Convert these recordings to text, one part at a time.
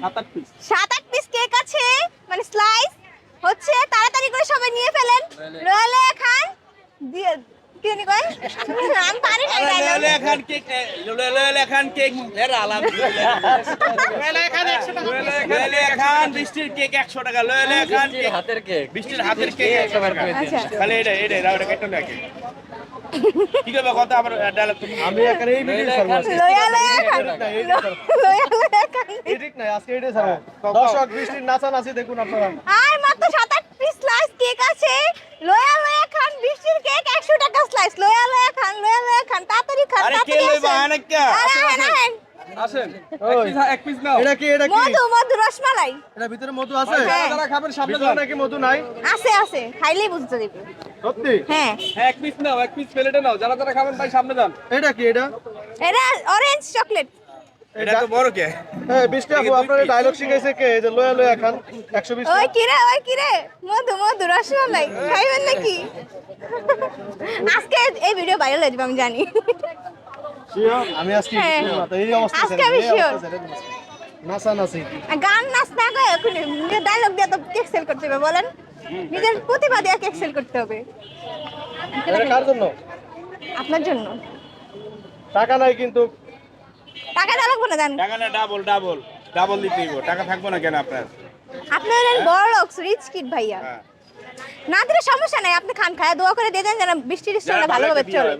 সাত আট পিস সাত আট পিস কেক আছে। মানে স্লাইস হচ্ছে তাড়াতাড়ি করে সবাই নিয়ে ফেলেন। রয়ালে খান দিয়ে আমি পারি না ললে খান কেক খান এর খান বৃষ্টির কেক 100 টাকা ললে খান কেক হাতের কেক বৃষ্টির হাতের কেক 100 টাকা। আচ্ছা খালি এটা এটা দাও এটা কেটে নাকি কি করবে কত আবার ডায়লগ আমি এখানে এই ভিডিও খান। নাই আজকে এটাই ছাড়বো দর্শক বৃষ্টির নাচানাচি দেখুন আপনারা। আর মাত্র সাত আট পিস স্লাইস কেক আছে। লয়া লয়া খান বৃষ্টির কেক একশো টাকা স্লাইস লয়া লয়া খান লয়া লয়া খান তাড়াতাড়ি খান আরে কে লইবা? আসেন। আরে আহেন, আহেন। আসেন। এক পিস নাও। এটা কি এটা কি? মধু মধু রসমালাই। এটা ভিতরে মধু আছে? হ্যাঁ। যারা খাবেন সামনে ভিতরে। নাকি মধু নাই? আছে আছে। খাইলেই বুঝতে দিবে। সত্যি? হ্যাঁ। হ্যাঁ এক পিস নাও এক পিস প্লেটে নাও। যারা যারা খাবেন ভাই সামনে যান। এটা কি এটা? এটা অরেঞ্জ চকলেট এটা তো বড় কে? হ্যাঁ বৃষ্টি আপু আপনার ডায়লগ শিখাইছে কে? এই যে লয়া লয়া খান একশো বিশ ওই কিরে ওই কিরে মধু মধু রসমালাই খাইবেন নাকি? আজকে এই ভিডিও ভাইরাল হয়ে যাবে আমি জানি। আমি আজকে হ্যাঁ। এই অবস্থা আজকে আমি দিই। নাচানাচি আর গান নাচ না গায়ে এখন ডায়লগ দিয়ে তো কেক সেল করতে হবে বলেন। নিজের প্রতিভা দিয়ে কেক সেল করতে হবে। কার জন্য? আপনার জন্য। টাকা নাই কিন্তু টাকা দেওয়া লাগবে না জান টাকা না ডাবল ডাবল ডাবল দিতে হইব। টাকা থাকব না কেন আপনার? আপনার বড় লোক রিচ কিড ভাইয়া। হ্যাঁ। না দিলে সমস্যা নাই আপনি খান খায় দোয়া করে দিয়ে দেন যেন বৃষ্টির স্টলে ভালোভাবে চলে।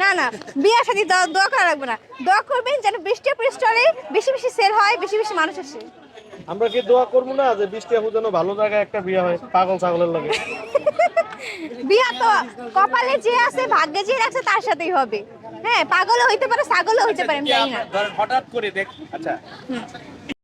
না না বিয়ের সাথে দোয়া দোয়া করা লাগবে না। দোয়া করবেন যেন বৃষ্টির স্টলে বেশি বেশি সেল হয় বেশি বেশি মানুষ আসে। আমরা কি দোয়া করব না যে বৃষ্টি আপু যেন ভালো জায়গায় একটা বিয়ে হয় পাগল ছাগলের লাগে? বিয়া তো কপালে যে আছে ভাগ্যে যে রাখছে তার সাথেই হবে। হ্যাঁ পাগলও হইতে পারে ছাগলও হইতে পারে আমি জানি না। হঠাৎ করে দেখ আচ্ছা।